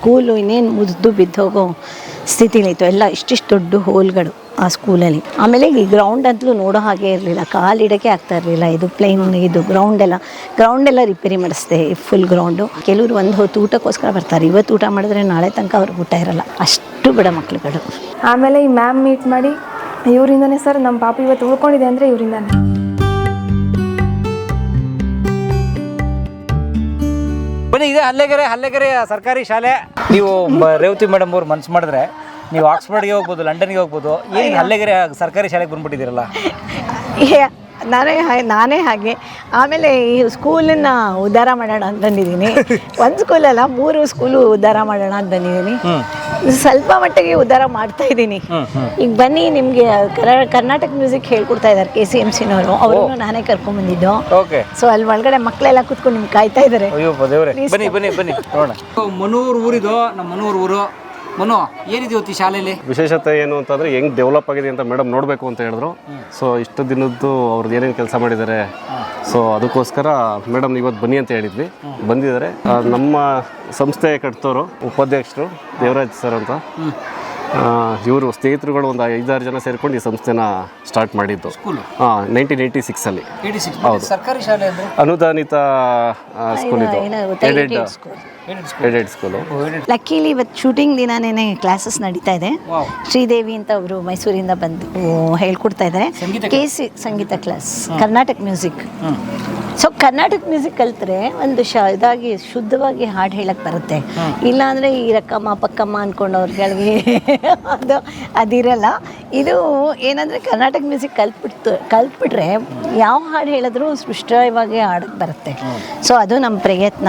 School ಇನ್ನೇನು ಮುದ್ದು ಬಿದ್ದೋಗೋ ಸ್ಥಿತಿಲಿತ್ತು ಎಲ್ಲ ಇಷ್ಟಿಷ್ಟು ದೊಡ್ಡ ಹೋಲ್ಗಳು ಆ ಸ್ಕೂಲಲ್ಲಿ ಆಮೇಲೆ ಈ ಗ್ರೌಂಡ್ ಅಂತಲೂ ನೋಡೋ ಹಾಗೆ ಇರಲಿಲ್ಲ. ಕಾಲಿಡೋಕ್ಕೆ ಆಗ್ತಾ ಇರಲಿಲ್ಲ. ಇದು ಪ್ಲೇನ್ ಇದು ಗ್ರೌಂಡ್ ಎಲ್ಲ. ಗ್ರೌಂಡ್ ಎಲ್ಲ ರಿಪೇರಿ ಮಾಡಿಸ್ದೆ ಫುಲ್ ಗ್ರೌಂಡು ಕೆಲವರು ಒಂದು ಹೊತ್ತು ಊಟಕ್ಕೋಸ್ಕರ ಬರ್ತಾರೆ. ಇವತ್ತು ಊಟ ಮಾಡಿದ್ರೆ ನಾಳೆ ತನಕ ಅವ್ರಿಗೆ ಊಟ ಇರಲ್ಲ. ಅಷ್ಟು ಬಿಡ ಮಕ್ಳುಗಳು. ಆಮೇಲೆ ಈ ಮ್ಯಾಮ್ ಮೀಟ್ ಮಾಡಿ, ಇವರಿಂದನೇ ಸರ್ ನಮ್ಮ ಪಾಪ ಇವತ್ತು ಉಳ್ಕೊಂಡಿದೆ ಅಂದರೆ ಇವರಿಂದಾನೆ. ಬನ್ನಿ ಇದೆ ಹಲ್ಲೆಗೆರೆ ಹಲ್ಲೆಗೆರೆ ಸರ್ಕಾರಿ ಶಾಲೆ. ನೀವು ರೇವತಿ ಮೇಡಮ್ ಅವ್ರು ಮನ್ಸು ಮಾಡಿದ್ರೆ ನೀವು ಆಕ್ಸ್ಫರ್ಡ್ಗೆ ಹೋಗ್ಬೋದು ಲಂಡನ್ಗೆ ಹೋಗ್ಬೋದು ಏನು ಹಲ್ಲೆಗೆರೆ ಸರ್ಕಾರಿ ಶಾಲೆಗೆ ಬಂದ್ಬಿಟ್ಟಿದ್ದೀರಲ್ಲ? ನಾನೇ ಹಾಗೆ ನಾನೇ ಹಾಗೆ. ಆಮೇಲೆ ಈ ಸ್ಕೂಲನ್ನ ಉದ್ಧಾರ ಮಾಡೋಣ ಅಂತ ಬಂದಿದ್ದೀನಿ. ಒಂದು ಸ್ಕೂಲಲ್ಲ ಮೂರು ಸ್ಕೂಲು ಉದ್ಧಾರ ಮಾಡೋಣ ಅಂತ ಬಂದಿದ್ದೀನಿ. ಸ್ವಲ್ಪ ಮಟ್ಟಿಗೆ ಉದ್ಧಾರ ಮಾಡ್ತಾ ಇದ್ದೀನಿ. ಈಗ ಬನ್ನಿ ನಿಮಗೆ ಕರ್ನಾಟಕ ಮ್ಯೂಸಿಕ್ ಹೇಳ್ಕೊಡ್ತಾ ಇದ್ದಾರೆ ಕೆ ಸಿ ಎಂ ಸಿನವರು ಅವ್ರನ್ನು ನಾನೇ ಕರ್ಕೊಂಡ್ ಬಂದಿದ್ದು. ಸೊ ಅಲ್ಲಿ ಒಳಗಡೆ ಮಕ್ಕಳೆಲ್ಲ ಕೂತ್ಕೊಂಡು ನಿಮ್ಗೆ ಕಾಯ್ತಾ ಇದ್ದಾರೆ ಅಯ್ಯೋ ದೇವ್ರೆ. ಬನ್ನಿ ಬನ್ನಿ ಬನ್ನಿ. ನೋಡೋಣ. ಮನೂರ್ ಊರಿದು? ನಮ್ಮ ಮನೂರ್ ಊರು. ಮನು ಏನಿದೆ ಇವತ್ತು ಈ ಶಾಲೆಯಲ್ಲಿ? ವಿಶೇಷತೆ ಏನು ಅಂತಂದ್ರೆ ಹೆಂಗ್ ಡೆವಲಪ್ ಆಗಿದೆ ಅಂತ ಮೇಡಮ್ ನೋಡಬೇಕು ಅಂತ ಹೇಳಿದ್ರು. ಸೊ ಇಷ್ಟು ದಿನದ್ದು ಅವ್ರದ್ದು ಏನೇನು ಕೆಲಸ ಮಾಡಿದ್ದಾರೆ. ಸೊ ಅದಕ್ಕೋಸ್ಕರ ಮೇಡಮ್ ಇವತ್ತು ಬನ್ನಿ ಅಂತ ಹೇಳಿದ್ವಿ. ಬಂದಿದ್ದಾರೆ. ಆ, ನಮ್ಮ ಸಂಸ್ಥೆ ಕಟ್ತೋರು ಉಪಾಧ್ಯಕ್ಷರು ದೇವರಾಜ್ ಸರ್ ಅಂತ. ಇವರು ಸ್ನೇಹಿತರುಗಳು ಒಂದು ಐದಾರು ಜನ ಸೇರಿಕೊಂಡು ಈ ಸಂಸ್ಥೆನ ಸ್ಟಾರ್ಟ್ ಮಾಡಿದ್ದು. ಹಾಂ ನೈನ್ಟೀನ್ ಏಯ್ಟಿ ಸಿಕ್ಸಲ್ಲಿ ಹೌದು. ಸಿಕ್ಸ್ ಸರ್ಕಾರಿ ಶಾಲೆ ಅಂದ್ರೆ? ಅನುದಾನಿತ ಸ್ಕೂಲ್ ಇದು. ಸ್ಕೂಲು ಲಕ್ಕೀಲಿ ಇವತ್ತು ಶೂಟಿಂಗ್ ದಿನಾನೇ ಕ್ಲಾಸಸ್ ನಡೀತಾ ಇದೆ. ಶ್ರೀದೇವಿ ಅಂತ ಅವರು ಮೈಸೂರಿಂದ ಬಂದು ಹೇಳ್ಕೊಡ್ತಾ ಇದ್ದಾರೆ. K C Sangeetha class Karnataka music so Karnataka music ಕಲ್ತ್ರೆ ಒಂದು ಶ ಇದಾಗಿ ಶುದ್ಧವಾಗಿ ಹಾಡು ಹೇಳಕ್ಕೆ ಬರುತ್ತೆ. ಇಲ್ಲಾಂದ್ರೆ ಈ ರಕ್ಕಮ್ಮ ಪಕ್ಕಮ್ಮ ಅನ್ಕೊಂಡು ಅವ್ರಿಗೆ ಅದು ಅದಿರಲ್ಲ. ಇದು ಏನಂದ್ರೆ ಕರ್ನಾಟಕ ಮ್ಯೂಸಿಕ್ ಕಲ್ತ್ಬಿಡ್ತು ಕಲ್ತ್ಬಿಟ್ರೆ ಯಾವ ಹಾಡು ಹೇಳಿದ್ರು ಸ್ಪಷ್ಟವಾಗಿ ಹಾಡಕ್ಕೆ ಬರುತ್ತೆ. ಸೊ ಅದು ನಮ್ಮ ಪ್ರಯತ್ನ.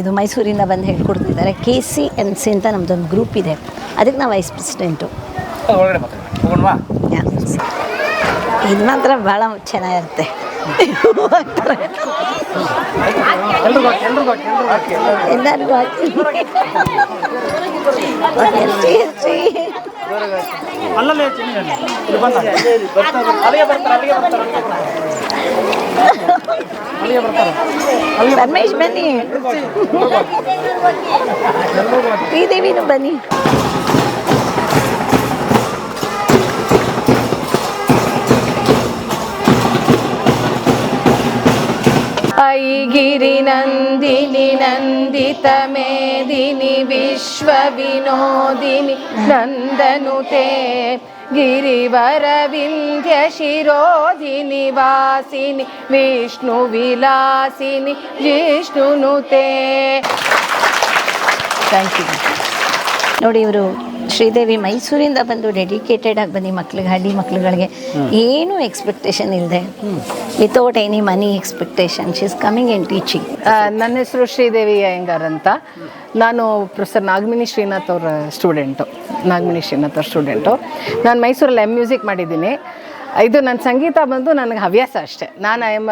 ಇದು ಮೈಸೂರಿಂದ ಬಂದು ಹೇಳ್ಕೊಡ್ತಿದ್ದಾರೆ. ಕೆ ಸಿ ಎನ್ ಸಿ ಅಂತ ನಮ್ಮದೊಂದು ಗ್ರೂಪ್ ಇದೆ. ಅದಕ್ಕೆ ನಾವು ವೈಸ್ ಪ್ರೆಸಿಡೆಂಟು ಇದು ಮಾತ್ರ ಭಾಳ ಚೆನ್ನಾಗಿರುತ್ತೆ. ಎಲ್ಲರಿಗೂ ಹಾಕಿ ಎಷ್ಟಿ ಎಷ್ಟಿ ರಮೇಶ್ ಬನ್ನಿ ಶ್ರೀದೇವಿನೂ ಬನ್ನಿ ನಂದನುತೆ ಗಿರಿವರ ವಿಂಧ್ಯ ಶಿರೋಧಿನಿ ವಾಸಿನಿ ವಿಷ್ಣು ವಿಲಾಸಿನಿ ವಿಷ್ಣುನುತೆ ಥ್ಯಾಂಕ್ ಯು ನೋಡಿ ಇವರು ಶ್ರೀದೇವಿ ಮೈಸೂರಿಂದ ಬಂದು ಡೆಡಿಕೇಟೆಡ್ ಆಗಿ ಬಂದು ಮಕ್ಳಿಗೆ ಹಳ್ಳಿ ಮಕ್ಳುಗಳಿಗೆ. ಏನು ಎಕ್ಸ್ಪೆಕ್ಟೇಷನ್ ಇಲ್ಲದೆ without any money expectation she is coming in teaching ನನ್ನ ಹೆಸರು ಶ್ರೀದೇವಿ ಅಯ್ಯಂಗಾರ್ ಅಂತ. ನಾನು ಪ್ರೊಫೆಸರ್ ನಾಗಮಿನಿ ಶ್ರೀನಾಥ್ ಅವರ ಸ್ಟೂಡೆಂಟು ನಾಗಮಿನಿ ಶ್ರೀನಾಥ್ ಅವ್ರ ಸ್ಟೂಡೆಂಟು ನಾನು ಮೈಸೂರಲ್ಲಿ ಎಂ ಮ್ಯೂಸಿಕ್ ಮಾಡಿದ್ದೀನಿ. ಇದು ನನ್ನ ಸಂಗೀತ ಬಂದು ನನಗೆ ಹವ್ಯಾಸ ಅಷ್ಟೇ. ನಾನು I am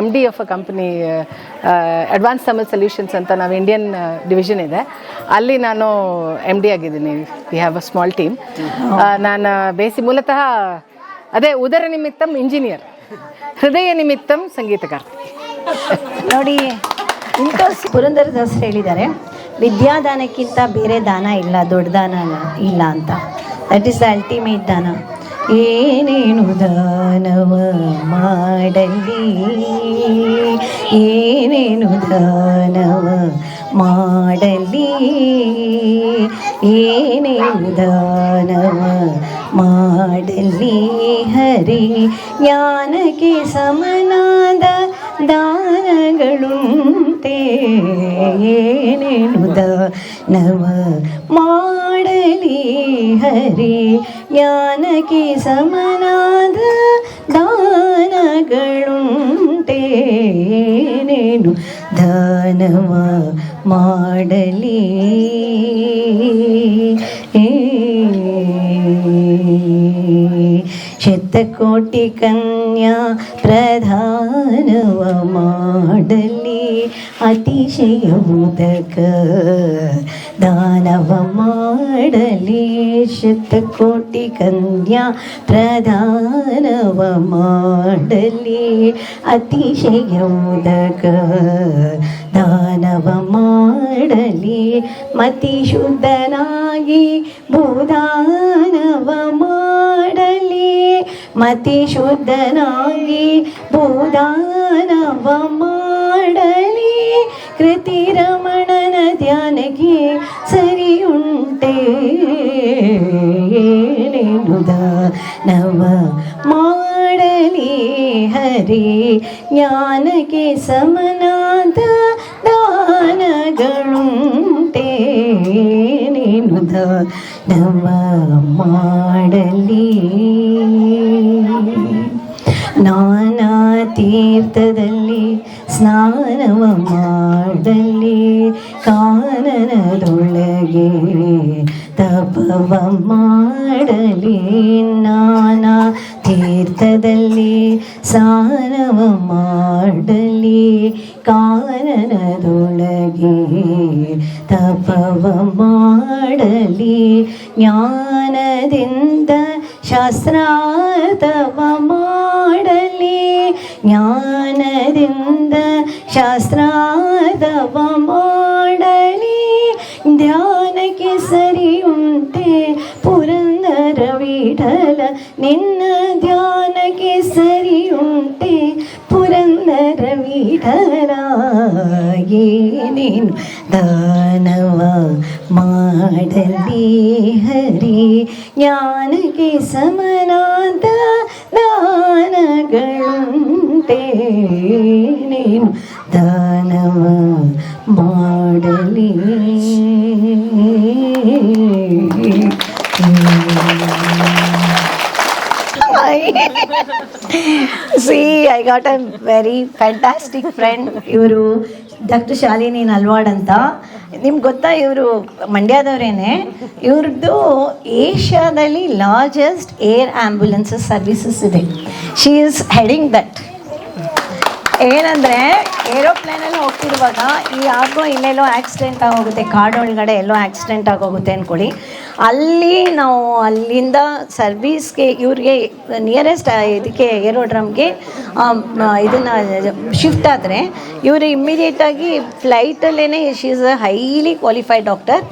M D of a company advance Tamil solutions ಅಂತ ನಾವು ಇಂಡಿಯನ್ ಡಿವಿಷನ್ ಇದೆ. ಅಲ್ಲಿ ನಾನು ಎಂ ಡಿ ಆಗಿದ್ದೀನಿ. We have a small team ನಾನು ಬೇಸಿ ಮೂಲತಃ ಅದೇ ಉದರ ನಿಮಿತ್ತಂ ಇಂಜಿನಿಯರ್ ಹೃದಯ ನಿಮಿತ್ತಂ ಸಂಗೀತಗಾರ ನೋಡಿ ಇಂಥ ಪುರಂದರದಾಸ್ ಹೇಳಿದ್ದಾರೆ ವಿದ್ಯಾದಾನಕ್ಕಿಂತ ಬೇರೆ ದಾನ ಇಲ್ಲ ದೊಡ್ಡ ದಾನ ಇಲ್ಲ ಅಂತ. ದಟ್ ಈಸ್ ದ ಅಲ್ಟಿಮೇಟ್ ದಾನ. ಏನೇನು ದಾನವ ಮಾಡಲಿ ಏನೇನು ದಾನವ ಮಾಡಲಿ ಏನೇನು ದಾನವ ಮಾಡಲಿ ಹರಿ ಜ್ಞಾನಕ್ಕೆ ಸಮನಾದ ದಾನಗಳುಂಟೆ ಏನೇನು ದಾನವ ಮಾಡಲಿ ಹರಿ ಜ್ಞಾನಕ್ಕೆ ಸಮನಾದ ದಾನಗಳುಂಟೆ ಏನೇನು ದಾನವ ಮಾಡಲಿ ಶತಕೋಟಿ ಕನ್ಯಾ ಪ್ರಧಾನವ ಮಾಡಲಿ ಅತಿಶಯ ಉದಕ ದಾನವ ಮಾಡಲಿ ಶತಕೋಟಿ ಕನ್ಯಾ ಪ್ರಧಾನವ ಮಾಡಲಿ ಅತಿಶಯ ಉದಕ ದಾನವ ಮಾಡಲಿ ಮಾಡಲಿ ಮತಿ ಶುದ್ಧನಾಗಿ ಭೂದಾನವ ಮಾಡಲಿ ಮತಿ ಶುದ್ಧನಾಗಿ ಭೂದಾನವ ಮಾಡಲಿ ಕೃತಿ ರಮಣನ ಧ್ಯಾನಕ್ಕೆ ಸರಿಯುಂಟೇ ನವ ಮಾಡಲಿ ಹರಿ ಜ್ಞಾನಕ್ಕೆ ಸಮನಾದ ದಾನಗಳುಂಟೇ ನೀನುದ ನವ ಮಾಡಲಿ ನಾನಾ ತೀರ್ಥದಲ್ಲಿ ಸ್ನಾನವ ಮಾಡಲಿ ಕಾನನದೊಳಗೆ ತಪವ ಮಾಡಲಿ ನಾನಾ ತೀರ್ಥದಲ್ಲಿ ಸ್ನಾನವ ಮಾಡಲಿ ಕಾನನದೊಳಗೆ ತಪವ ಮಾಡಲಿ ಜ್ಞಾನದಿಂದ ಶಾಸ್ತ್ರಾರ್ಥವ ಮಾಡಲಿ ಪುರಂದರ ವಿಠಲ ನಿನ್ನ ಧ್ಯಾನಕ್ಕೆ ಸರಿಯುಂಟೆ ಪುರಂದರ ವಿಠಲ ಏನೇನು ದಾನವ ಮಾಡಲಿ ಹರಿ ಜ್ಞಾನಕ್ಕೆ ಸಮನಾದ ದಾನಗಳುಂಟೆ ನೀನು ದಾನವ ಮಾಡಲಿ see I got a very fantastic friend ಇವರು ಡಾಕ್ಟರ್ ಶಾಲಿನಿ ನಲ್ವಾಡ್ ಅಂತ. ನಿಮ್ಗೆ ಗೊತ್ತಾ ಇವರು ಮಂಡ್ಯದವರೇನೆ? ಇವ್ರದ್ದು ಏಷ್ಯಾದಲ್ಲಿ ಲಾರ್ಜೆಸ್ಟ್ ಏರ್ ಆ್ಯಂಬುಲೆನ್ಸಸ್ ಸರ್ವಿಸಸ್ ಇದೆ. ಶಿ ಈಸ್ ಹೆಡಿಂಗ್ ದಟ್ ಏನಂದರೆ ಏರೋಪ್ಲೇನಲ್ಲಿ ಹೋಗ್ತಿರುವಾಗ ಈ ಯಾಕೋ ಇಲ್ಲೆಲ್ಲೋ ಆಕ್ಸಿಡೆಂಟ್ ಆಗೋಗುತ್ತೆ ಒಳಗಡೆ ಎಲ್ಲೋ ಆಕ್ಸಿಡೆಂಟ್ ಆಗೋಗುತ್ತೆ ಅನ್ಕೊಳ್ಳಿ. ಅಲ್ಲಿ ನಾವು ಅಲ್ಲಿಂದ ಸರ್ವೀಸ್ಗೆ ಇವ್ರಿಗೆ ನಿಯರೆಸ್ಟ್ ಇದಕ್ಕೆ ಏರೋಡ್ರಮ್ಗೆ ಇದನ್ನು ಶಿಫ್ಟ್ ಆದರೆ, ಇವರು ಇಮ್ಮಿಡಿಯೇಟಾಗಿ ಫ್ಲೈಟಲ್ಲೇ she is a highly qualified doctor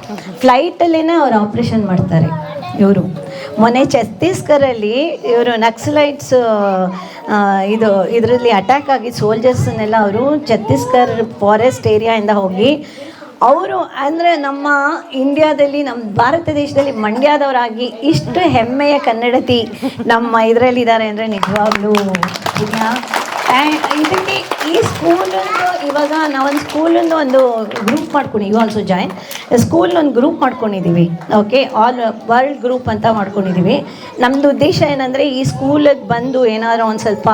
ಫ್ಲೈಟಲ್ಲೇ ಅವ್ರು ಆಪ್ರೇಷನ್ ಮಾಡ್ತಾರೆ ಇವರು. ಮೊನ್ನೆ ಛತ್ತೀಸ್ಗರಲ್ಲಿ ಇವರು ನಕ್ಸಲೈಟ್ಸ್ ಇದು ಇದರಲ್ಲಿ ಅಟ್ಯಾಕ್ ಆಗಿ ಸೋಲ್ಜರ್ಸ್ನೆಲ್ಲ ಅವರು ಛತ್ತೀಸ್ಗರ್ ಫಾರೆಸ್ಟ್ ಏರಿಯಾಯಿಂದ ಹೋಗಿ ಅವರು ಅಂದರೆ ನಮ್ಮ ಇಂಡಿಯಾದಲ್ಲಿ ನಮ್ಮ ಭಾರತ ದೇಶದಲ್ಲಿ ಮಂಡ್ಯದವರಾಗಿ ಇಷ್ಟು ಹೆಮ್ಮೆಯ ಕನ್ನಡತಿ ನಮ್ಮ ಇದರಲ್ಲಿದ್ದಾರೆ ಅಂದರೆ ನಿಜವಾಗ್ಲೂ. ಇದಕ್ಕೆ ಈ ಸ್ಕೂಲೊಂದು ಇವಾಗ ನಾವೊಂದು ಸ್ಕೂಲೊಂದು ಒಂದು ಗ್ರೂಪ್ ಮಾಡ್ಕೊಂಡು ಯು ಆಲ್ಸೋ ಜಾಯಿನ್ ಸ್ಕೂಲ್ ಒಂದು ಗ್ರೂಪ್ ಮಾಡ್ಕೊಂಡಿದ್ದೀವಿ ಓಕೆ ಆಲ್ ವರ್ಲ್ಡ್ ಗ್ರೂಪ್ ಅಂತ ಮಾಡ್ಕೊಂಡಿದ್ದೀವಿ ನಮ್ಮದು ಉದ್ದೇಶ ಏನಂದರೆ ಈ ಸ್ಕೂಲಿಗೆ ಬಂದು ಏನಾದರೂ ಒಂದು ಸ್ವಲ್ಪ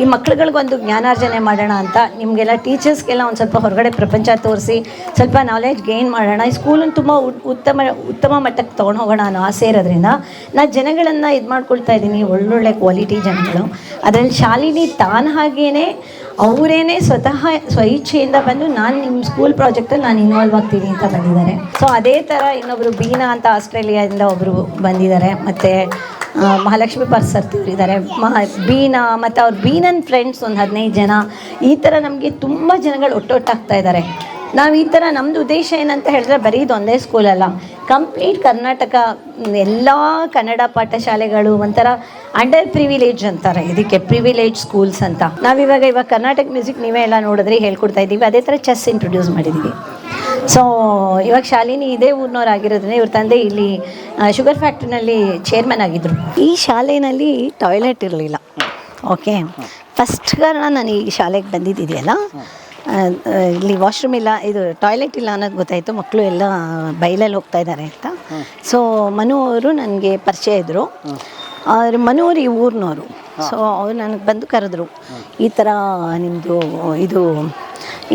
ಈ ಮಕ್ಳುಗಳಿಗೊಂದು ಜ್ಞಾನಾರ್ಜನೆ ಮಾಡೋಣ ಅಂತ, ನಿಮಗೆಲ್ಲ ಟೀಚರ್ಸ್ಗೆಲ್ಲ ಒಂದು ಸ್ವಲ್ಪ ಹೊರಗಡೆ ಪ್ರಪಂಚ ತೋರಿಸಿ, ಸ್ವಲ್ಪ ನಾಲೆಡ್ಜ್ ಗೇನ್ ಮಾಡೋಣ. ಈ ಸ್ಕೂಲನ್ನು ತುಂಬ ಉತ್ತಮ ಉತ್ತಮ ಮಟ್ಟಕ್ಕೆ ತೊಗೊಂಡು ಹೋಗೋಣ ಅನ್ನೋ ಆಸೆ ಇರೋದ್ರಿಂದ ನಾನು ಜನಗಳನ್ನು ಇದು ಮಾಡ್ಕೊಳ್ತಾ ಇದ್ದೀನಿ, ಒಳ್ಳೊಳ್ಳೆ ಕ್ವಾಲಿಟಿ ಜನಗಳು. ಅದರಲ್ಲಿ ಶಾಲಿನಿ ತಾನು ಹಾಗೇನೆ, ಅವರೇನೆ ಸ್ವತಃ ಸ್ವಇಚ್ಛೆಯಿಂದ ಬಂದು ನಾನು ನಿಮ್ಮ ಸ್ಕೂಲ್ ಪ್ರಾಜೆಕ್ಟಲ್ಲಿ ನಾನು ಇನ್ವಾಲ್ವ್ ಆಗ್ತೀನಿ ಅಂತ ಬಂದಿದ್ದಾರೆ. ಸೊ ಅದೇ ಥರ ಇನ್ನೊಬ್ಬರು ಬೀನಾ ಅಂತ ಆಸ್ಟ್ರೇಲಿಯಾದಿಂದ ಒಬ್ಬರು ಬಂದಿದ್ದಾರೆ. ಮತ್ತು ಮಹಾಲಕ್ಷ್ಮಿ ಪರ್ಸರ್ತಿ ಇದ್ದಾರೆ. ಮಹ, ಬೀನಾ ಮತ್ತು ಅವ್ರ ಬೀನನ್ ಫ್ರೆಂಡ್ಸ್ ಒಂದು ಹದಿನೈದು ಜನ. ಈ ಥರ ನಮಗೆ ತುಂಬ ಜನಗಳು ಒಟ್ಟೊಟ್ಟಾಗ್ತಾ ಇದ್ದಾರೆ. ನಾವು ಈ ಥರ ನಮ್ಮದು ಉದ್ದೇಶ ಏನಂತ ಹೇಳಿದ್ರೆ ಬರೀ ಇದೊಂದೇ ಸ್ಕೂಲಲ್ಲ ಕಂಪ್ಲೀಟ್ ಕರ್ನಾಟಕ, ಎಲ್ಲ ಕನ್ನಡ ಪಾಠಶಾಲೆಗಳು ಒಂಥರ ಅಂಡರ್ ಪ್ರಿವಿಲೇಜ್ ಅಂತಾರೆ. ಇದಕ್ಕೆ ಪ್ರಿವಿಲೇಜ್ ಸ್ಕೂಲ್ಸ್ ಅಂತ. ನಾವಿವಾಗ ಇವಾಗ ಕರ್ನಾಟಕ ಮ್ಯೂಸಿಕ್ ನೀವೇ ಎಲ್ಲ ನೋಡಿದ್ರೆ ಹೇಳ್ಕೊಡ್ತಾ ಇದ್ದೀವಿ. ಅದೇ ಥರ ಚೆಸ್ ಇಂಟ್ರೊಡ್ಯೂಸ್ ಮಾಡಿದ್ದೀವಿ ಸೊ ಇವಾಗ ಶಾಲಿನಿ ಇದೇ ಊರಿನವ್ರಾಗಿರೋದ್ರಿಂದ ಇವ್ರ ತಂದೆ ಇಲ್ಲಿ ಶುಗರ್ ಫ್ಯಾಕ್ಟ್ರಿನಲ್ಲಿ ಚೇರ್ಮನ್ ಆಗಿದ್ದರು ಈ ಶಾಲೆಯಲ್ಲಿ ಟಾಯ್ಲೆಟ್ ಇರಲಿಲ್ಲ. ಓಕೆ ಫಸ್ಟ್ ಕಾರಣ ನಾನು ಈ ಶಾಲೆಗೆ ಬಂದಿದ್ದಿದೆಯಲ್ಲ? ಇಲ್ಲಿ ವಾಶ್ರೂಮ್ ಇಲ್ಲ ಇದು ಟಾಯ್ಲೆಟ್ ಇಲ್ಲ ಅನ್ನೋದು ಗೊತ್ತಾಯಿತು. ಮಕ್ಕಳು ಎಲ್ಲ ಬೈಲಲ್ಲಿ ಹೋಗ್ತಾ ಇದ್ದಾರೆ ಅಂತ. ಸೊ ಮನು ಅವರು ನನಗೆ ಪರಿಚಯ ಇದ್ದರು ಅವ್ರ ಮನು ಅವರು ಈ ಊರಿನವರು. ಸೊ ಅವ್ರು ನನಗೆ ಬಂದು ಕರೆದ್ರು. ಈ ಥರ ನಿಮ್ಮದು ಇದು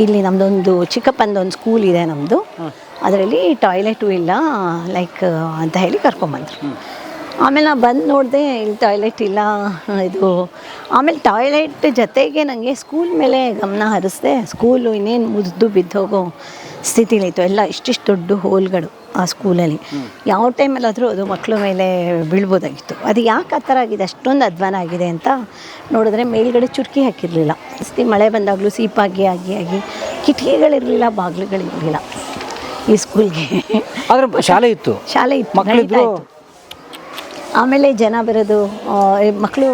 ಇಲ್ಲಿ ನಮ್ಮದೊಂದು ಚಿಕ್ಕಪ್ಪಂದು ಒಂದು ಸ್ಕೂಲ್ ಇದೆ ನಮ್ಮದು ಅದರಲ್ಲಿ ಟಾಯ್ಲೆಟು ಇಲ್ಲ ಲೈಕ್ ಅಂತ ಹೇಳಿ ಕರ್ಕೊಂಬಂದರು ಆಮೇಲೆ ನಾನು ಬಂದು ನೋಡಿದೆ ಇಲ್ಲಿ ಟಾಯ್ಲೆಟ್ ಇಲ್ಲ ಇದು. ಆಮೇಲೆ ಟಾಯ್ಲೆಟ್ ಜೊತೆಗೆ ನನಗೆ ಸ್ಕೂಲ್ ಮೇಲೆ ಗಮನ ಹರಿಸ್ದೆ. ಸ್ಕೂಲು ಇನ್ನೇನು ಮುದ್ದು ಬಿದ್ದೋಗೋ ಸ್ಥಿತಿಲಿತ್ತು ಎಲ್ಲ ಇಷ್ಟಿಷ್ಟು ದೊಡ್ಡ ಹೋಲ್ಗಳು ಆ ಸ್ಕೂಲಲ್ಲಿ ಯಾವ ಟೈಮಲ್ಲಾದರೂ ಅದು ಮಕ್ಕಳ ಮೇಲೆ ಬೀಳ್ಬೋದಾಗಿತ್ತು. ಅದು ಯಾಕೆ ಆ ಥರ ಆಗಿದೆ? ಅಷ್ಟೊಂದು ಅಧ್ವಾನ ಆಗಿದೆ ಅಂತ ನೋಡಿದ್ರೆ ಮೇಲ್ಗಡೆ ಚುರುಕಿ ಹಾಕಿರಲಿಲ್ಲ. ಜಾಸ್ತಿ ಮಳೆ ಬಂದಾಗಲೂ ಸೀಪಾಗಿ ಆಗಿ ಆಗಿ ಕಿಟಕಿಗಳಿರಲಿಲ್ಲ ಬಾಗಿಲುಗಳಿರಲಿಲ್ಲ ಈ ಸ್ಕೂಲ್ಗೆ ಆದರೆ ಶಾಲೆ ಇತ್ತು. ಶಾಲೆ ಇತ್ತು ಮಕ್ಕಳಿದ್ರು ಇತ್ತು. ಆಮೇಲೆ ಜನ ಬರೋದು ಮಕ್ಕಳು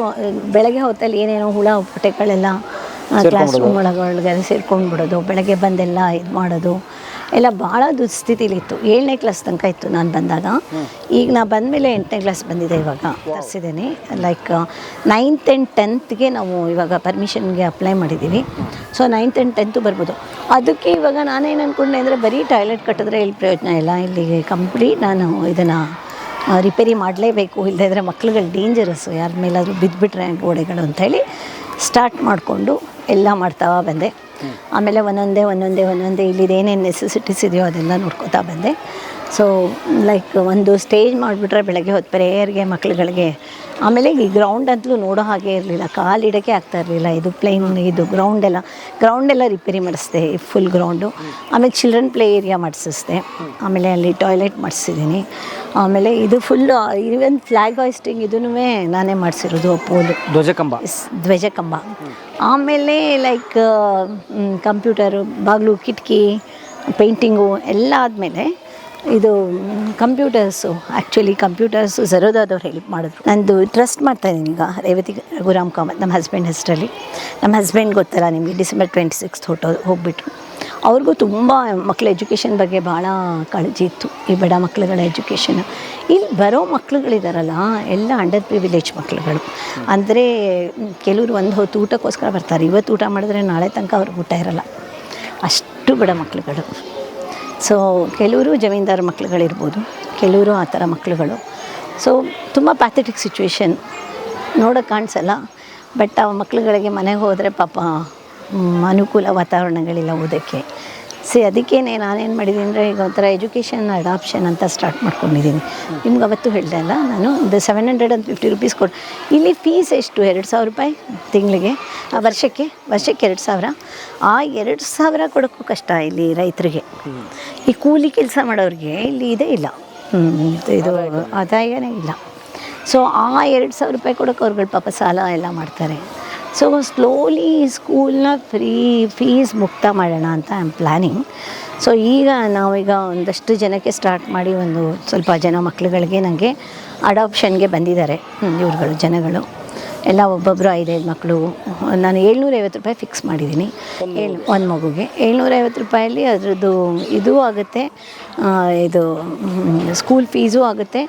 ಬೆಳಗ್ಗೆ ಹೊತ್ತಲ್ಲಿ ಏನೇನೋ ಹುಳ ಪೊಟೆಗಳೆಲ್ಲ ಕ್ಲಾಸ್ ರೂಮ್ ಒಳಗೆ ಸೇರ್ಕೊಂಡು ಬಿಡೋದು ಬೆಳಗ್ಗೆ ಬಂದೆಲ್ಲ ಇದು ಮಾಡೋದು. ಎಲ್ಲ ಭಾಳ ದುಸ್ಥಿತಿಲಿತ್ತು. ಏಳನೇ ಕ್ಲಾಸ್ ತನಕ ಇತ್ತು ನಾನು ಬಂದಾಗ. ಈಗ ನಾ ಬಂದಮೇಲೆ ಎಂಟನೇ ಕ್ಲಾಸ್ ಬಂದಿದೆ ಇವಾಗ ತರಿಸಿದ್ದೀನಿ. ಲೈಕ್ ನೈನ್ತ್ ಆ್ಯಂಡ್ ಟೆಂತ್ಗೆ ನಾವು ಇವಾಗ ಪರ್ಮಿಷನ್ಗೆ ಅಪ್ಲೈ ಮಾಡಿದ್ದೀವಿ. ಸೊ ನೈನ್ತ್ ಆ್ಯಂಡ್ ಟೆಂತು ಬರ್ಬೋದು. ಅದಕ್ಕೆ ಇವಾಗ ನಾನೇನು ಅಂದ್ಕೊಂಡೆ ಅಂದರೆ ಬರೀ ಟಾಯ್ಲೆಟ್ ಕಟ್ಟಿದ್ರೆ ಇಲ್ಲಿ ಪ್ರಯೋಜನ ಇಲ್ಲ. ಇಲ್ಲಿ ಕಂಪ್ಲೀಟ್ ನಾನು ಇದನ್ನು ರಿಪೇರಿ ಮಾಡಲೇಬೇಕು ಇಲ್ಲದಿದ್ದರೆ ಮಕ್ಳುಗಳು ಡೇಂಜರಸ್ಸು ಯಾರ ಮೇಲಾದರೂ ಬಿದ್ದುಬಿಟ್ರೆ ಗೋಡೆಗಳು ಅಂಥೇಳಿ ಸ್ಟಾರ್ಟ್ ಮಾಡಿಕೊಂಡು ಎಲ್ಲ ಮಾಡ್ತಾ ಬಂದೆ. ಆಮೇಲೆ ಒಂದೊಂದೇ ಒಂದೊಂದೇ ಒಂದೊಂದೇ ಇಲ್ಲಿದ್ದು ಏನೇನು ನೆಸೆಸಿಟೀಸ್ ಇದೆಯೋ ಅದೆಲ್ಲ ನೋಡ್ಕೋತಾ ಬಂದೆ. ಸೊ ಲೈಕ್ ಒಂದು ಸ್ಟೇಜ್ ಮಾಡಿಬಿಟ್ರೆ ಬೆಳಗ್ಗೆ ಹೊತ್ತು ಪ್ರೇಯರ್ಗೆ ಮಕ್ಳುಗಳಿಗೆ. ಆಮೇಲೆ ಈ ಗ್ರೌಂಡ್ ಅಂತಲೂ ನೋಡೋ ಹಾಗೆ ಇರಲಿಲ್ಲ. ಕಾಲಿಡೋಕ್ಕೆ ಆಗ್ತಾ ಇರಲಿಲ್ಲ. ಇದು ಪ್ಲೇನ್ ಇದು ಗ್ರೌಂಡ್ ಎಲ್ಲ. ಗ್ರೌಂಡ್ ಎಲ್ಲ ರಿಪೇರಿ ಮಾಡಿಸ್ದೆ ಫುಲ್ ಗ್ರೌಂಡು ಆಮೇಲೆ ಚಿಲ್ಡ್ರನ್ ಪ್ಲೇ ಏರಿಯಾ ಮಾಡಿಸಿಸ್ದೆ ಆಮೇಲೆ ಅಲ್ಲಿ ಟಾಯ್ಲೆಟ್ ಮಾಡಿಸಿದ್ದೀನಿ. ಆಮೇಲೆ ಇದು ಫುಲ್ಲು ಈವನ್ ಫ್ಲ್ಯಾಗ್ ಹಾಯಿಸ್ಟಿಂಗ್ ಇದೂ ನಾನೇ ಮಾಡಿಸಿರೋದು ಪೋಲು ಧ್ವಜಕಂಬ. ಧ್ವಜ ಧ್ವಜಕಂಬ. ಆಮೇಲೆ ಲೈಕ್ ಕಂಪ್ಯೂಟರು ಬಾಗಿಲು ಕಿಟಕಿ ಪೇಂಟಿಂಗು ಎಲ್ಲ ಆದಮೇಲೆ ಇದು ಕಂಪ್ಯೂಟರ್ಸು ಆ್ಯಕ್ಚುಲಿ ಕಂಪ್ಯೂಟರ್ಸು ಸರೋದಾದವ್ರು ಹೆಲ್ಪ್ ಮಾಡಿದ್ರು. ನಂದು ಟ್ರಸ್ಟ್ ಮಾಡ್ತಾಯಿದ್ದೀನಿ ಈಗ, ರೇವತಿ ರಘುರಾಮ್ ಕಾಮತ್ ನಮ್ಮ ಹಸ್ಬೆಂಡ್ ಹೆಸರಲ್ಲಿ ನಮ್ಮ ಹಸ್ಬೆಂಡ್ ಗೊತ್ತಲ್ಲ ನಿಮಗೆ ಡಿಸೆಂಬರ್ ಟ್ವೆಂಟಿ ಸಿಕ್ಸ್ತ್ ಹೊಟ್ಟೋ ಹೋಗ್ಬಿಟ್ರು. ಅವ್ರಿಗೂ ತುಂಬ ಮಕ್ಕಳ ಎಜುಕೇಷನ್ ಬಗ್ಗೆ ಭಾಳ ಕಾಳಜಿ ಇತ್ತು. ಈ ಬಡ ಮಕ್ಕಳುಗಳ ಎಜುಕೇಷನ್ ಇಲ್ಲಿ ಬರೋ ಮಕ್ಕಳುಗಳಿದಾರಲ್ಲ ಎಲ್ಲ ಅಂಡರ್ ಪ್ರಿವಿಲೇಜ್ ಮಕ್ಕಳುಗಳು ಅಂದರೆ ಕೆಲವರು ಒಂದು ಹೊತ್ತು ಊಟಕ್ಕೋಸ್ಕರ ಬರ್ತಾರೆ. ಇವತ್ತು ಊಟ ಮಾಡಿದ್ರೆ ನಾಳೆ ತನಕ ಅವ್ರಿಗೆ ಊಟ ಇರೋಲ್ಲ. ಅಷ್ಟು ಬಡ ಮಕ್ಕಳುಗಳು ಸೊ ಕೆಲವರು ಜಮೀನ್ದಾರ ಮಕ್ಕಳುಗಳಿರ್ಬೋದು ಕೆಲವರು ಆ ಥರ ಮಕ್ಕಳುಗಳು ಸೊ ತುಂಬ ಪ್ಯಾಥೆಟಿಕ್ ಸಿಚುವೇಶನ್ ನೋಡೋಕ್ಕೆ ಕಾಣಿಸಲ್ಲ ಬಟ್ ಆ ಮಕ್ಕಳುಗಳಿಗೆ ಮನೆಗೆ ಹೋದರೆ ಪಾಪ ಅನುಕೂಲ ವಾತಾವರಣಗಳಿಲ್ಲ ಓದೋಕ್ಕೆ. ಸಿ ಅದಕ್ಕೇನೆ ನಾನೇನು ಮಾಡಿದ್ದೀನಿ ಅಂದರೆ ಈಗ ಒಂಥರ ಎಜುಕೇಷನ್ ಅಡಾಪ್ಷನ್ ಅಂತ ಸ್ಟಾರ್ಟ್ ಮಾಡ್ಕೊಂಡಿದ್ದೀನಿ. ನಿಮ್ಗೆ ಅವತ್ತು ಹೇಳಿದೆ ಅಲ್ಲ ನಾನು ಒಂದು seven hundred and fifty rupees ಕೊಡು ಇಲ್ಲಿ ಫೀಸ್ ಎಷ್ಟು? ಎರಡು ಸಾವಿರ ರೂಪಾಯಿ ತಿಂಗಳಿಗೆ ಆ ವರ್ಷಕ್ಕೆ ವರ್ಷಕ್ಕೆ ಎರಡು ಸಾವಿರ. ಆ ಎರಡು ಸಾವಿರ ಕೊಡೋಕ್ಕೂ ಕಷ್ಟ ಇಲ್ಲಿ ರೈತರಿಗೆ. ಈ ಕೂಲಿ ಕೆಲಸ ಮಾಡೋರಿಗೆ ಇಲ್ಲಿ ಇದೇ ಇಲ್ಲ. ಇದು ಆದಾಯನೇ ಇಲ್ಲ. ಸೊ ಆ ಎರಡು ಸಾವಿರ ರೂಪಾಯಿ ಕೊಡೋಕ್ಕೆ ಅವ್ರುಗಳು ಪಾಪ ಸಾಲ ಎಲ್ಲ ಮಾಡ್ತಾರೆ. ಸೊ ಸ್ಲೋಲಿ ಸ್ಕೂಲ್ನ ಫ್ರೀ ಫೀಸ್ ಮುಕ್ತ ಮಾಡೋಣ ಅಂತ ಐ ಆಮ್ ಪ್ಲ್ಯಾನಿಂಗ್ ಸೊ ಈಗ ನಾವೀಗ ಒಂದಷ್ಟು ಜನಕ್ಕೆ ಸ್ಟಾರ್ಟ್ ಮಾಡಿ ಒಂದು ಸ್ವಲ್ಪ ಜನ ಮಕ್ಳುಗಳಿಗೆ ನನಗೆ ಅಡಾಪ್ಷನ್ಗೆ ಬಂದಿದ್ದಾರೆ. ಇವ್ರುಗಳು ಜನಗಳು. ಎಲ್ಲ ಒಬ್ಬೊಬ್ಬರು ಐದೈದು ಮಕ್ಕಳು ನಾನು ಏಳ್ನೂರೈವತ್ತು ರೂಪಾಯಿ ಫಿಕ್ಸ್ ಮಾಡಿದ್ದೀನಿ. ಏಳು ಒಂದು ಮಗುಗೆ. ಏಳ್ನೂರೈವತ್ತು ರೂಪಾಯಲ್ಲಿ ಅದರದ್ದು ಇದೂ ಆಗುತ್ತೆ. ಇದು ಸ್ಕೂಲ್ ಫೀಸೂ ಆಗುತ್ತೆ.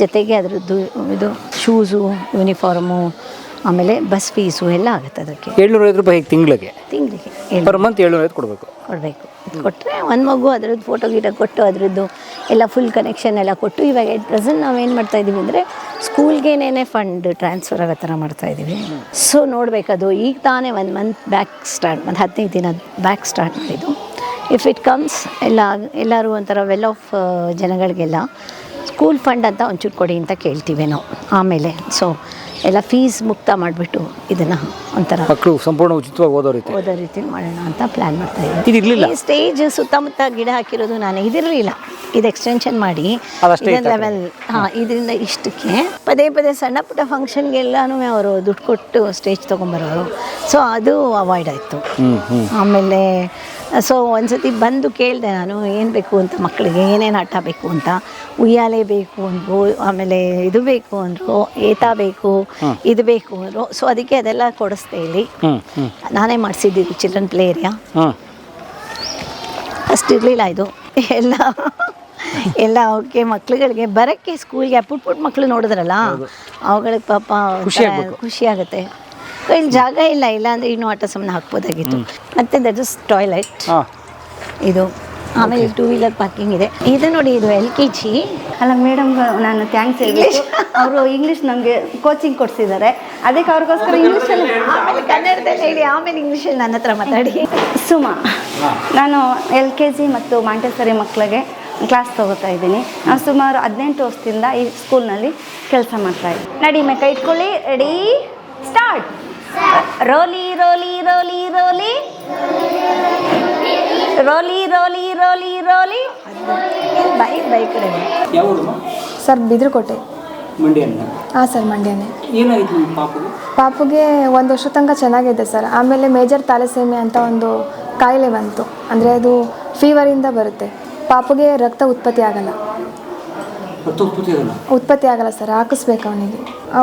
ಜೊತೆಗೆ ಅದರದ್ದು ಇದು ಶೂಸು ಯೂನಿಫಾರ್ಮು ಆಮೇಲೆ ಬಸ್ ಫೀಸು ಎಲ್ಲ ಆಗುತ್ತೆ ಅದಕ್ಕೆ. ಏಳ್ನೂರ ಐದು ರೂಪಾಯಿ ತಿಂಗಳಿಗೆ? ತಿಂಗಳಿಗೆ ಪರ್ ಮಂತ್ ಕೊಡಬೇಕು. ಕೊಡಬೇಕು. ಕೊಟ್ಟರೆ ಒಂದು ಮಗು ಅದರದ್ದು ಫೋಟೋ ಗೀಟ ಕೊಟ್ಟು ಅದರದ್ದು ಎಲ್ಲ ಫುಲ್ ಕನೆಕ್ಷನ್ ಎಲ್ಲ ಕೊಟ್ಟು ಇವಾಗ ಎಟ್ ಪ್ರೆಸೆಂಟ್ ನಾವೇನು ಮಾಡ್ತಾ ಇದ್ದೀವಿ ಅಂದರೆ ಸ್ಕೂಲ್ಗೇನೇ ಫಂಡ್ ಟ್ರಾನ್ಸ್ಫರ್ ಆಗೋ ಥರ ಮಾಡ್ತಾ ಇದ್ದೀವಿ ಸೊ ನೋಡಬೇಕದು ಈಗ ತಾನೇ ಒಂದು ಮಂತ್ ಬ್ಯಾಕ್ ಸ್ಟಾರ್ಟ್ ಒಂದು ಹದಿನೈದು ದಿನ ಬ್ಯಾಕ್ ಸ್ಟಾರ್ಟ್ ಮಾಡಿದ್ದು. ಇಫ್ ಇಟ್ ಕಮ್ಸ್ ಎಲ್ಲ ಎಲ್ಲರೂ ಒಂಥರ ವೆಲ್ ಆಫ್ ಜನಗಳಿಗೆಲ್ಲ ಸ್ಕೂಲ್ ಫಂಡ್ ಅಂತ ಒಂಚೂರು ಕೊಡಿ ಅಂತ ಕೇಳ್ತೀವಿ ನಾವು. ಆಮೇಲೆ ಸೊ ಎಲ್ಲ ಫೀಸ್ ಮುಕ್ತ ಮಾಡಿಬಿಟ್ಟು ಇದನ್ನು ಒಂಥರ ಮಕ್ಕಳು ಸಂಪೂರ್ಣ ಉಚಿತವಾಗಿ ಓದೋ ರೀತಿ. ಓದೋ ರೀತಿ ಮಾಡೋಣ ಅಂತ ಪ್ಲ್ಯಾನ್ ಮಾಡ್ತಾ ಇದಿರ್ಲಿಲ್ಲ ಈ ಸ್ಟೇಜ್ ಸುತ್ತಮುತ್ತ ಗಿಡ ಹಾಕಿರೋದು ನಾನು ಇದಿರಲಿಲ್ಲ. ಇದು ಎಕ್ಸ್ಟೆನ್ಷನ್ ಮಾಡಿ ಅದಷ್ಟೇ ಇತ್ತು ಲೆವೆಲ್ ಹಾಂ ಇದರಿಂದ ಇಷ್ಟಕ್ಕೆ ಪದೇ ಪದೇ ಸಣ್ಣ ಪುಟ್ಟ ಫಂಕ್ಷನ್ಗೆಲ್ಲನೂ ಅವರು ದುಡ್ಡು ಕೊಟ್ಟು ಸ್ಟೇಜ್ ತೊಗೊಂಬರೋರು ಸೊ ಅದು ಅವಾಯ್ಡ್ ಆಯಿತು. ಆಮೇಲೆ ಸೊ ಒಂದ್ಸತಿ ಬಂದು ಕೇಳಿದೆ ನಾನು ಏನು ಬೇಕು ಅಂತ ಮಕ್ಕಳಿಗೆ? ಏನೇನು ಆಟ ಬೇಕು ಅಂತ? ಉಯ್ಯಾಲೆ ಬೇಕು ಅಂದರು ಆಮೇಲೆ ಇದು ಬೇಕು ಅಂದರು ಏತ ಬೇಕು ಇದು ಬೇಕು ಅಂದರು. ಸೊ ಅದಕ್ಕೆ ಅದೆಲ್ಲ ಕೊಡಿಸ್ದೆ ಇಲ್ಲಿ. ನಾನೇ ಮಾಡಿಸಿದ್ದು ಚಿಲ್ಡ್ರನ್ ಪ್ಲೇ ಏರಿಯಾ. ಅಷ್ಟಿರಲಿಲ್ಲ ಇದು. ಎಲ್ಲ ಎಲ್ಲ ಅವಕ್ಕೆ ಮಕ್ಳುಗಳಿಗೆ ಬರೋಕ್ಕೆ ಸ್ಕೂಲ್ಗೆ ಪುಟ್ ಪುಟ್ ಮಕ್ಕಳು ನೋಡಿದ್ರಲ್ಲ ಅವುಗಳಿಗೆ ಪಾಪ ಖುಷಿ ಆಗುತ್ತೆ. ಇಲ್ಲಿ ಜಾಗ ಇಲ್ಲ ಇಲ್ಲ ಅಂದರೆ ಇನ್ನು ಆಟ ಸಾಮಾನು ಹಾಕ್ಬೋದಾಗಿತ್ತು. ಮತ್ತು ದಟ್ ಇಸ್ ಟಾಯ್ಲೆಟ್ ಹಾಂ. ಇದು ಆಮೇಲೆ ಟೂ ವೀಲರ್ ಪಾರ್ಕಿಂಗ್ ಇದೆ. ಇದು ನೋಡಿ ಇದು ಎಲ್ ಕೆ ಜಿ ಅಲ್ಲ ಮೇಡಮ್ ನಾನು ಥ್ಯಾಂಕ್ಸ್ ಇಂಗ್ಲೀಷ್ ಅವರು ಇಂಗ್ಲೀಷ್ ನಮಗೆ ಕೋಚಿಂಗ್ ಕೊಡ್ಸಿದ್ದಾರೆ. ಅದಕ್ಕೆ ಅವ್ರಿಗೋಸ್ಕರ ಇಂಗ್ಲೀಷಲ್ಲಿ ಆಮೇಲೆ ಕನ್ನಡದಲ್ಲಿ ಹೇಳಿ ಆಮೇಲೆ ಇಂಗ್ಲೀಷಲ್ಲಿ ನನ್ನ ಹತ್ರ ಮಾತಾಡಿ. ಸುಮಾ ನಾನು ಎಲ್ ಕೆ ಜಿ ಮತ್ತು ಮಾಂಟೆಸರಿ ಮಕ್ಕಳಿಗೆ ಕ್ಲಾಸ್ ತಗೋತಾ ಇದ್ದೀನಿ. ನಾನು ಸುಮಾರು ಹದಿನೆಂಟು ವರ್ಷದಿಂದ ಈ ಸ್ಕೂಲ್ನಲ್ಲಿ ಕೆಲಸ ಮಾಡ್ತಾ ಇದ್ದೀನಿ ನಡಿ ಮೇ ಕೈ ಇಟ್ಕೊಳ್ಳಿ ರೆಡಿ ಸ್ಟಾರ್ಟ್ ರೋಲಿ ರೋಲಿ ರೋಲಿ ರೋಲಿ. ರೋಲಿ ರೋಲಿ ರೋಲಿ ರೋಲಿ. Bye bye. ಕಡೆ ಸರ್ ಬಿದ್ರಕೋಟೆ. ಹಾಂ ಸರ್ ಮಂಡ್ಯನೇ. ಪಾಪುಗೆ? ಒಂದು ವರ್ಷ ತನಕ ಚೆನ್ನಾಗಿದೆ ಸರ್. ಆಮೇಲೆ ಮೇಜರ್ ತಾಲಸೇಮೆ ಅಂತ ಒಂದು ಕಾಯಿಲೆ ಬಂತು. ಅಂದರೆ ಅದು ಫೀವರಿಂದ ಬರುತ್ತೆ. ಪಾಪುಗೆ ರಕ್ತ ಉತ್ಪತ್ತಿ ಆಗಲ್ಲ. ಉತ್ಪತ್ತಿ ಆಗಲ್ಲ? ಸರ್ ಹಾಕಿಸ್ಬೇಕು ಅವನಿಗೆ.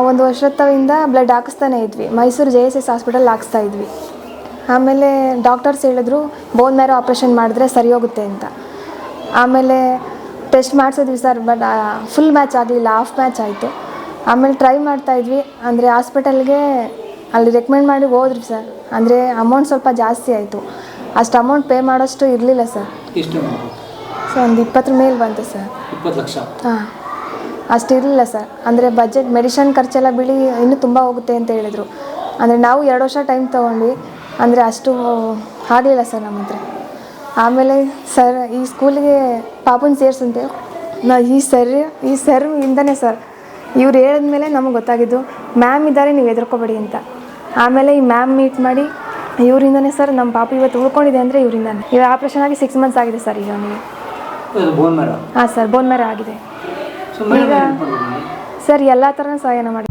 ಒಂದು ವರ್ಷದಿಂದ ಬ್ಲಡ್ ಹಾಕಿಸ್ತಾನೆ ಇದ್ವಿ. Mysuru J S S hospital ಹಾಕಿಸ್ತಾ ಇದ್ವಿ. ಆಮೇಲೆ ಡಾಕ್ಟರ್ಸ್ ಹೇಳಿದ್ರು ಬೋನ್ ಮ್ಯಾರೋ ಆಪ್ರೇಷನ್ ಮಾಡಿದ್ರೆ ಸರಿ ಹೋಗುತ್ತೆ ಅಂತ. ಆಮೇಲೆ ಟೆಸ್ಟ್ ಮಾಡಿಸಿದ್ವಿ ಸರ್ ಬಟ್ ಫುಲ್ ಮ್ಯಾಚ್ ಆಗಲಿಲ್ಲ ಹಾಫ್ ಮ್ಯಾಚ್ ಆಯಿತು. ಆಮೇಲೆ ಟ್ರೈ ಮಾಡ್ತಾ ಇದ್ವಿ. ಅಂದರೆ ಹಾಸ್ಪಿಟಲ್ಗೆ ಅಲ್ಲಿ ರೆಕಮೆಂಡ್ ಮಾಡಿ ಹೋದ್ರಿ ಸರ್ ಅಂದರೆ ಅಮೌಂಟ್ ಸ್ವಲ್ಪ ಜಾಸ್ತಿ ಆಯಿತು. ಅಷ್ಟು ಅಮೌಂಟ್ ಪೇ ಮಾಡೋಷ್ಟು ಇರಲಿಲ್ಲ ಸರ್ ಸೊ ಒಂದು ಇಪ್ಪತ್ತರ ಮೇಲೆ ಬಂತು ಸರ್ ಇಪ್ಪತ್ತು ಲಕ್ಷ. ಹಾಂ. ಅಷ್ಟಿರಲಿಲ್ಲ ಸರ್ ಅಂದರೆ ಬಜೆಟ್ ಮೆಡಿಷನ್ ಖರ್ಚೆಲ್ಲ ಬಿಳಿ ಇನ್ನೂ ತುಂಬ ಹೋಗುತ್ತೆ ಅಂತ ಹೇಳಿದರು. ಅಂದರೆ ನಾವು ಎರಡು ವರ್ಷ ಟೈಮ್ ತೊಗೊಂಡ್ವಿ. ಅಂದರೆ ಅಷ್ಟು ಆಗಲಿಲ್ಲ ಸರ್ ನಮ್ಮ ಹತ್ರ. ಆಮೇಲೆ ಸರ್ ಈ ಸ್ಕೂಲಿಗೆ ಪಾಪುನ ಸೇರಿಸಂತೆ. ನಾ ಈ ಸರ್ ಈ ಸರ್ ಇಂದನೇ ಸರ್ ಇವ್ರು ಹೇಳಿದ್ಮೇಲೆ ನಮಗೆ ಗೊತ್ತಾಗಿದ್ದು ಮ್ಯಾಮ್ ಇದ್ದಾರೆ ನೀವು ಹೆದರ್ಕೋಬೇಡಿ ಅಂತ. ಆಮೇಲೆ ಈ ಮ್ಯಾಮ್ ಮೀಟ್ ಮಾಡಿ ಇವರಿಂದನೇ ಸರ್ ನಮ್ಮ ಪಾಪ ಇವತ್ತು ಉಳ್ಕೊಂಡಿದೆ ಅಂದರೆ ಇವರಿಂದನೇ. ಇವಾಗ ಆಪ್ರೇಷನ್ ಆಗಿ ಸಿಕ್ಸ್ ಮಂತ್ಸ್ ಆಗಿದೆ ಸರ್ ಈಗ ಅವನಿಗೆ. ಹಾಂ ಸರ್ ಬೋನ್ ಮರ ಆಗಿದೆ. ಈಗ ಸರ್ ಎಲ್ಲ ಥರನೂ ಸಹಾಯನ ಮಾಡಿ